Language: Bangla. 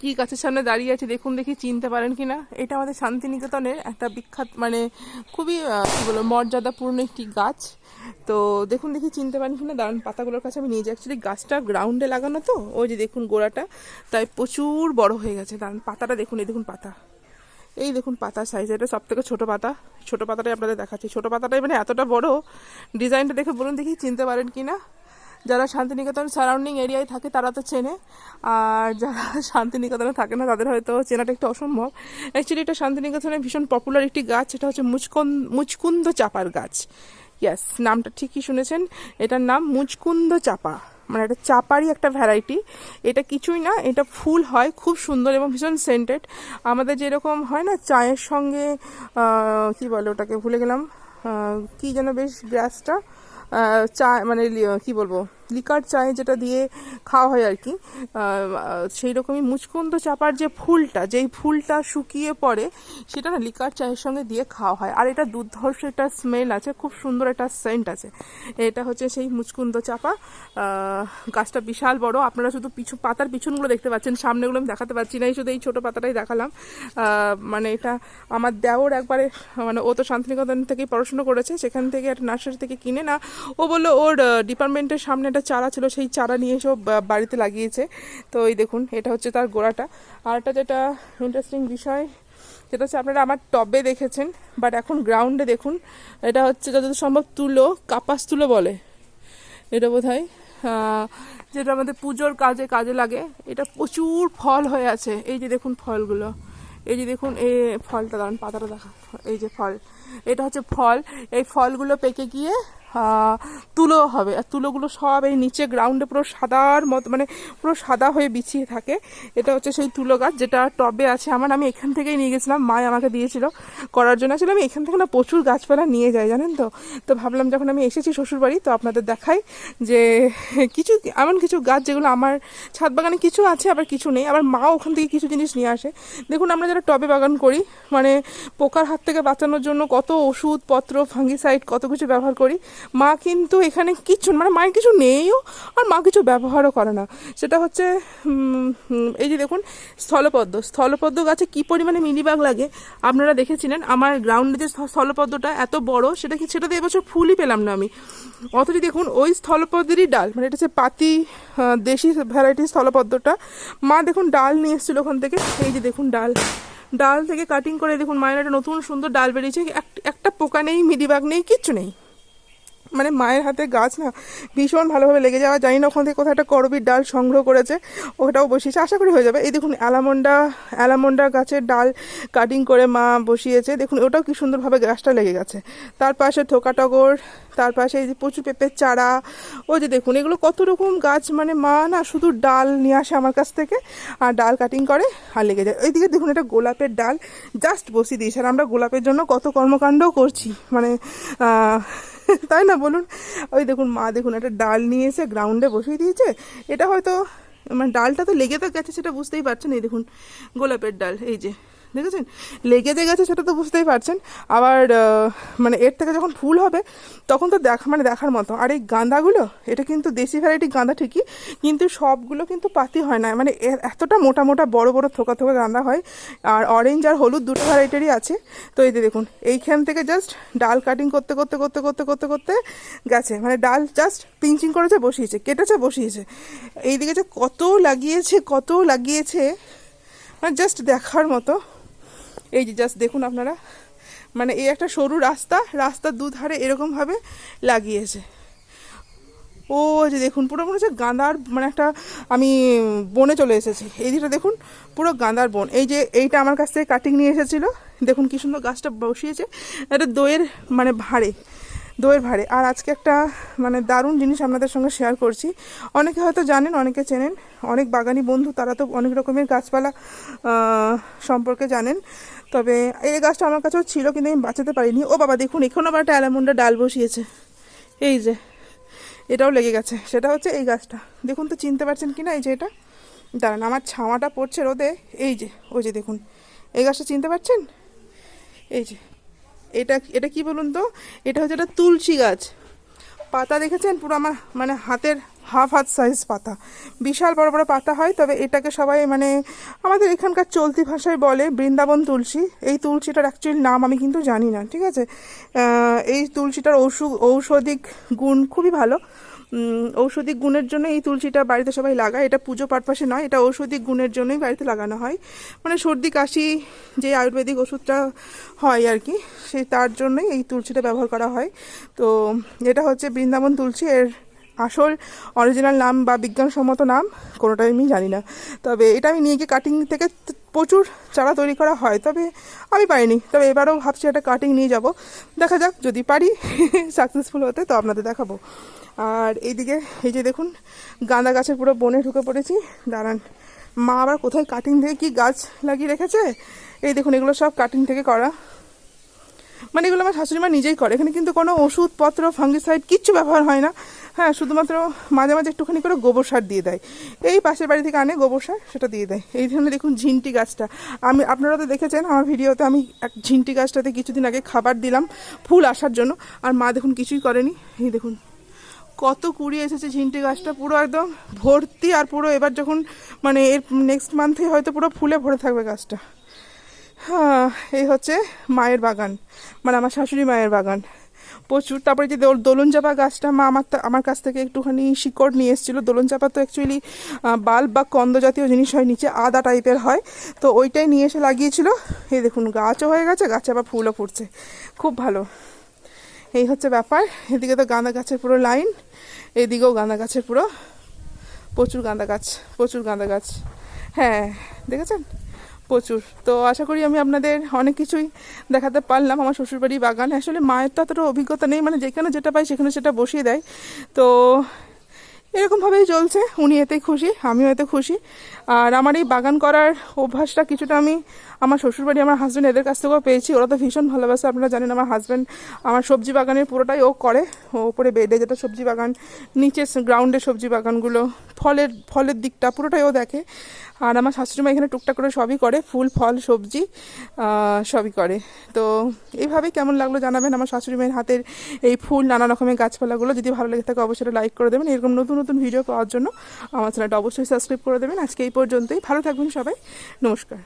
কি গাছের সামনে দাঁড়িয়ে আছে দেখুন দেখি, চিনতে পারেন কিনা? এটা আমাদের শান্তিনিকেতনের একটা বিখ্যাত মানে খুবই কি বলব, মর্যাদাপূর্ণ একটি গাছ। তো দেখুন দেখি, চিনতে পারেন কিনা? দাঁড়ান পাতাগুলোর কাছে আমি নিয়ে যাই অ্যাকচুয়ালি গাছটা গ্রাউন্ডে লাগানো তো, ওই যে দেখুন গোড়াটা, তাই প্রচুর বড় হয়ে গেছে। দাঁড়ান পাতাটা দেখুন, এই দেখুন পাতা। এই দেখুন পাতার সাইজ এটা সব থেকে ছোটো পাতা। ছোটো পাতাটাই আপনাদের দেখাচ্ছি। ছোটো পাতাটাই মানে এতটা বড়, ডিজাইনটা দেখে বলুন দেখি, চিনতে পারেন কি না যারা শান্তিনিকেতন সারাউন্ডিং এরিয়ায় থাকে তারা তো চেনে। আর যারা শান্তিনিকেতনে থাকে না তাদের হয়তো চেনাটা একটু অসম্ভব। অ্যাকচুয়ালি এটা শান্তিনিকেতনের ভীষণ পপুলার একটি গাছ এটা হচ্ছে মুচকুন মুচকুন্দ চাপার গাছ। ইয়াস নামটা ঠিকই শুনেছেন। এটার নাম মুচকুন্দ চাপা মানে এটা চাপারই একটা ভ্যারাইটি এটা কিছুই না এটা ফুল হয় খুব সুন্দর এবং ভীষণ সেন্টেড আমাদের যেরকম হয় না চায়ের সঙ্গে কি বলে ওটাকে ভুলে গেলাম। কি যেন বেশ গ্রাসটা আহ, চা মানে কি বলব? লিকার চায়ে যেটা দিয়ে খাওয়া হয় আর কি সেই রকমই মুচকুন্দ চাপার যে ফুলটা, যেই ফুলটা শুকিয়ে পড়ে, সেটা না লিকার চায়ের সঙ্গে দিয়ে খাওয়া হয়। আর এটা দুর্ধর্ষ একটা স্মেল আছে, খুব সুন্দর একটা সেন্ট আছে। এটা হচ্ছে সেই মুচকুন্দ চাপা। গাছটা বিশাল বড়, আপনারা শুধু পিছু, পাতার পিছনগুলো দেখতে পাচ্ছেন, সামনেগুলো আমি দেখাতে পারছি না এই শুধু এই ছোটো পাতাটাই দেখালাম। মানে এটা আমার দেওর একবারে মানে ও তো শান্তিনিকেতন থেকেই পড়াশুনো করেছে, সেখান থেকে একটা নার্সারি থেকে কিনে না, ও বলল ওর ডিপার্টমেন্টের সামনে চারা ছিল, সেই চারা নিয়ে এসে ও বা- বাড়িতে লাগিয়েছে। তো এই দেখুন, এটা হচ্ছে তার গোড়াটা। আর একটা যেটা ইন্টারেস্টিং বিষয় যেটা হচ্ছে আপনারা আমার টবে দেখেছেন বাট এখন গ্রাউন্ডে দেখুন, এটা হচ্ছে যতদূর সম্ভব তুলো, কাপাস তুলো বলে। এটা বোধ হয় যেটা আমাদের পুজোর কাজে কাজে লাগে। এটা প্রচুর ফল হয়ে আছে। এই যে দেখুন ফলগুলো। এই যে দেখুন, এই ফলটা দাঁড়ান, পাতাটা দেখা, এই যে ফল। এটা হচ্ছে ফল। এই ফলগুলো পেকে গিয়ে তুলো হবে। আর তুলোগুলো সব এই নিচে গ্রাউন্ডে পুরো সাদার মতো মানে পুরো সাদা হয়ে বিছিয়ে থাকে। এটা হচ্ছে সেই তুলো গাছ যেটা টবে আছে। আমার, আমি এখান থেকেই নিয়ে গেছিলাম। মা আমাকে দিয়েছিল করার জন্য। আসলে আমি এখান থেকে না প্রচুর গাছপালা নিয়ে যাই, জানেন তো? তো ভাবলাম যখন আমি এসেছি শ্বশুরবাড়ি, তো আপনাদের দেখাই যে কিছু, এমন কিছু গাছ যেগুলো আমার ছাদ বাগানে কিছু আছে, আবার কিছু নেই। আবার মা ওখান থেকে কিছু জিনিস নিয়ে আসে। দেখুন, আমরা যারা টবে বাগান করি মানে পোকার হাত থেকে বাঁচানোর জন্য কত ওষুধ পত্র ফাঙ্গিসাইড কত কিছু ব্যবহার করি মা কিন্তু এখানে কিছু মানে মায়ের কিছু নেইও আর মা কিছু ব্যবহারও করে না। সেটা হচ্ছে এই যে দেখুন, স্থলপদ্ম। স্থলপদ্ম গাছে কি পরিমাণে মিলিবাগ লাগে আপনারা দেখেছিলেন? আমার গ্রাউন্ডে যে স্থলপদ্মটা এত বড়, সেটা কি সেটাতে এবছর ফুলই পেলাম না আমি। অথচ দেখুন, ওই স্থলপদ্মেরই ডাল মানে এটা হচ্ছে পাতি দেশি ভ্যারাইটির স্থলপদ্মটা। মা দেখুন, ডাল নিয়ে এসেছিল ওখান থেকে। এই যে দেখুন, ডাল। ডাল থেকে কাটিং করে দেখুন, মায়ের একটা নতুন সুন্দর ডাল বেরিয়েছে। এক- একটা পোকা নেই, মিলিবাগ নেই, কিচ্ছু নেই। মানে মায়ের হাতে গাছ না ভীষণ ভালোভাবে লেগে যাওয়া জানি না ওখান থেকে কোথাও একটা করবির ডাল সংগ্রহ করেছে, ওটাও বসিয়েছে। আশা করি হয়ে যাবে। এই দেখুন, অ্যালামন্ডা অ্যালামন্ডা গাছের ডাল কাটিং করে মা বসিয়েছে। দেখুন, ওটাও কি সুন্দরভাবে গাছটা লেগে গেছে। তার পাশে থোকা টগর তার পাশে এই যে প্রচুর পেঁপের চারা। ওই যে দেখুন, এগুলো কত রকম গাছ। মানে মা না শুধু ডাল নিয়ে আসে আমার কাছ থেকে, আর ডাল কাটিং করে আর লেগে যায়। এইদিকে দেখুন, এটা গোলাপের ডাল। জাস্ট বসিয়ে দিয়েছে। আর আমরা গোলাপের জন্য কত কর্মকাণ্ডও করছি। মানে তাই না? বলুন। ওই দেখুন, মা দেখুন, একটা ডাল নিয়ে এসে গ্রাউন্ডে বসিয়ে দিয়েছে। এটা হয়তো মানে ডালটা তো লেগে তো গেছে, সেটা বুঝতেই পারছেন। এই দেখুন, গোলাপের ডাল, এই যে। দেখেছেন লেগে যে গেছে সেটা তো বুঝতেই পারছেন। আবার মানে এর থেকে যখন ফুল হবে, তখন তো দেখা মানে দেখার মতো। আর এই গাঁদাগুলো, এটা কিন্তু দেশি ভ্যারাইটি গাঁদা ঠিকই, কিন্তু সবগুলো কিন্তু পাতি হয় না। মানে এতটা মোটা মোটা বড় বড় থোকা থোকা গাঁদা হয়। আর অরেঞ্জ আর হলুদ দুটো ভ্যারাইটিরই আছে। তো এই যে দেখুন, এইখান থেকে জাস্ট ডাল কাটিং করতে করতে করতে করতে করতে করতে গেছে। মানে ডাল জাস্ট পিঞ্চিং করেছে, বসিয়েছে, কেটেছে, বসিয়েছে। এইদিকে যে কত লাগিয়েছে কত লাগিয়েছে মানে জাস্ট দেখার মতো। এই যে জাস্ট দেখুন আপনারা মানে এই একটা সরু রাস্তা, রাস্তার দুধারে এরকমভাবে লাগিয়েছে। ও যে দেখুন, পুরো মনে হচ্ছে গাঁদার মানে একটা, আমি বনে চলে এসেছি। এই দিকটা দেখুন, পুরো গাঁদার বন। এই যে এইটা আমার কাছ থেকে কাটিং নিয়ে এসেছিল। দেখুন কী সুন্দর গাছটা বসিয়েছে। একটা দইয়ের মানে ভাড়ে। দইয়ের ভাড়ে। আর আজকে একটা মানে দারুণ জিনিস আপনাদের সঙ্গে শেয়ার করছি। অনেকে হয়তো জানেন, অনেকে চেনেন, অনেক বাগানি বন্ধু তারা তো অনেক রকমের গাছপালা সম্পর্কে জানেন। তবে এই গাছটা আমার কাছেও ছিল কিন্তু আমি বাঁচাতে পারিনি। ও বাবা, দেখুন এখনও আবার একটা অ্যালামন্ডা ডাল বসিয়েছে। এই যে, এটাও লেগে গেছে। সেটা হচ্ছে এই গাছটা। দেখুন তো, চিনতে পারছেন কি না এই যে এটা? দাঁড়ান, আমার ছাওয়াটা পড়ছে রোদে। এই যে, ওই যে দেখুন। এই গাছটা চিনতে পারছেন? এই যে এটা এটা কি বলুন তো? এটা হচ্ছে একটা তুলসী গাছ। পাতা দেখেছেন? পুরো আমার মানে হাতের হাফ হাত সাইজ পাতা। বিশাল বড় বড় পাতা হয়, তবে এটাকে সবাই মানে আমাদের এখানকার চলতি ভাষায় বলে বৃন্দাবন তুলসী। এই তুলসীটার অ্যাকচুয়ালি নাম আমি কিন্তু জানি না, ঠিক আছে? এই তুলসীটার ঔষধ ঔষধিক গুণ খুবই ভালো। উম, ঔষধিক গুণের জন্য এই তুলসীটা বাড়িতে সবাই লাগায়। এটা পুজো পারপাসে নয় এটা ঔষধি গুণের জন্যই বাড়িতে লাগানো হয়। মানে সর্দি কাশি যে আয়ুর্বেদিক ওষুধটা হয় আর কি সেই তার জন্যই এই তুলসীটা ব্যবহার করা হয়। তো এটা হচ্ছে বৃন্দাবন তুলসী এর আসল অরিজিনাল নাম বা বিজ্ঞানসম্মত নাম কোনোটাই আমি জানি না। তবে এটা আমি নিয়ে গিয়ে কাটিং থেকে প্রচুর চারা তৈরি করা হয়, তবে আমি পারিনি। তবে এবারেও ভাবছি একটা কাটিং নিয়ে যাব। দেখা যাক, যদি পারি সাকসেসফুল হতে, তো আপনাদের দেখাবো। আর এইদিকে, এই যে দেখুন, গাঁদা গাছের পুরো বনে ঢুকে পড়েছি। দাঁড়ান, মা আবার কোথায় কাটিং থেকে কি গাছ লাগিয়ে রেখেছে? এই দেখুন, এগুলো সব কাটিং থেকে করা। মানে এগুলো আমার শাশুড়ি মা নিজেই করে। এখানে কিন্তু কোনো ওষুধপত্র ফাঙ্গিসাইড কিচ্ছু ব্যবহার হয় না। হ্যাঁ শুধুমাত্র মাঝে মাঝে একটুখানি করে গোবর সার দিয়ে দেয়। এই পাশের বাড়ি থেকে আনে গোবর সার, সেটা দিয়ে দেয়। এই ধরনের দেখুন ঝিনটি গাছটা। আমি, আপনারা তো দেখেছেন, আমার ভিডিওতে আমি এক ঝিনটি গাছটাতে কিছুদিন আগে খাবার দিলাম ফুল আসার জন্য, আর মা দেখুন কিছুই করেনি। এই দেখুন, কত কুড়ি এসেছে ঝিনটি গাছটা, পুরো একদম ভর্তি, আর পুরো এবার যখন মানে এর নেক্সট মান্থে হয়তো পুরো ফুলে ভরে থাকবে গাছটা। এই হচ্ছে মায়ের বাগান। মানে আমার শাশুড়ি মায়ের বাগান। প্রচুর, তারপরে যে দোল- দোলন চাপা গাছটা মা আমার আমার কাছ থেকে একটুখানি শিকড় নিয়ে এসেছিল। দোলন চাপা তো অ্যাকচুয়ালি বাল্ব বা কন্দ জাতীয় জিনিস হয়, নিচে আদা টাইপের হয়। তো ওইটাই নিয়ে এসে লাগিয়েছিল। এই দেখুন, গাছও হয়ে গেছে, গাছে আবার ফুলও ফুটছে। খুব ভালো। এই হচ্ছে ব্যাপার। এদিকে তো গাঁদা গাছের পুরো লাইন এদিকেও গাঁদা গাছের পুরো। প্রচুর গাঁদা গাছ, প্রচুর গাঁদা গাছ। হ্যাঁ দেখেছেন? প্রচুর। তো আশা করি আমি আপনাদের অনেক কিছুই দেখাতে পারলাম। আমার শ্বশুরবাড়ির বাগান আসলে মায়ের তো অতটা অভিজ্ঞতা নেই। মানে যেখানে যেটা পাই সেখানে সেটা বসিয়ে দেয়। তো এরকমভাবেই চলছে। উনি এতেই খুশি, আমিও এতে খুশি। আর আমার এই বাগান করার অভ্যাসটা কিছুটা আমি আমার শ্বশুরবাড়ি, আমার হাজব্যান্ড এদের কাছ থেকেও পেয়েছি। ওরা তো ভীষণ ভালোবাসে, আপনারা জানেন আমার হাজব্যান্ড আমার সবজি বাগানের পুরোটাই ও করে। ও উপরে বেডে যেটা সবজি বাগান, নিচে গ্রাউন্ডে সবজি বাগানগুলো, ফলের ফলের দিকটা পুরোটাই ও দেখে। আর আমার শাশুড়িমা এখানে টুকটাক করে সবই করে, ফুল, ফল, সবজি সবই করে। তো এইভাবেই কেমন লাগল জানাবেন আমার শাশুড়ি মায়ের হাতের এই ফুল, নানা রকমের গাছপালাগুলো। যদি ভালো লেগে থাকে অবশ্যই লাইক করে দেবেন। এরকম নতুন নতুন ভিডিও পাওয়ার জন্য আমার চ্যানেলটা অবশ্যই সাবস্ক্রাইব করে দেবেন। আজকে এই পর্যন্তই। ভালো থাকবেন সবাই। নমস্কার।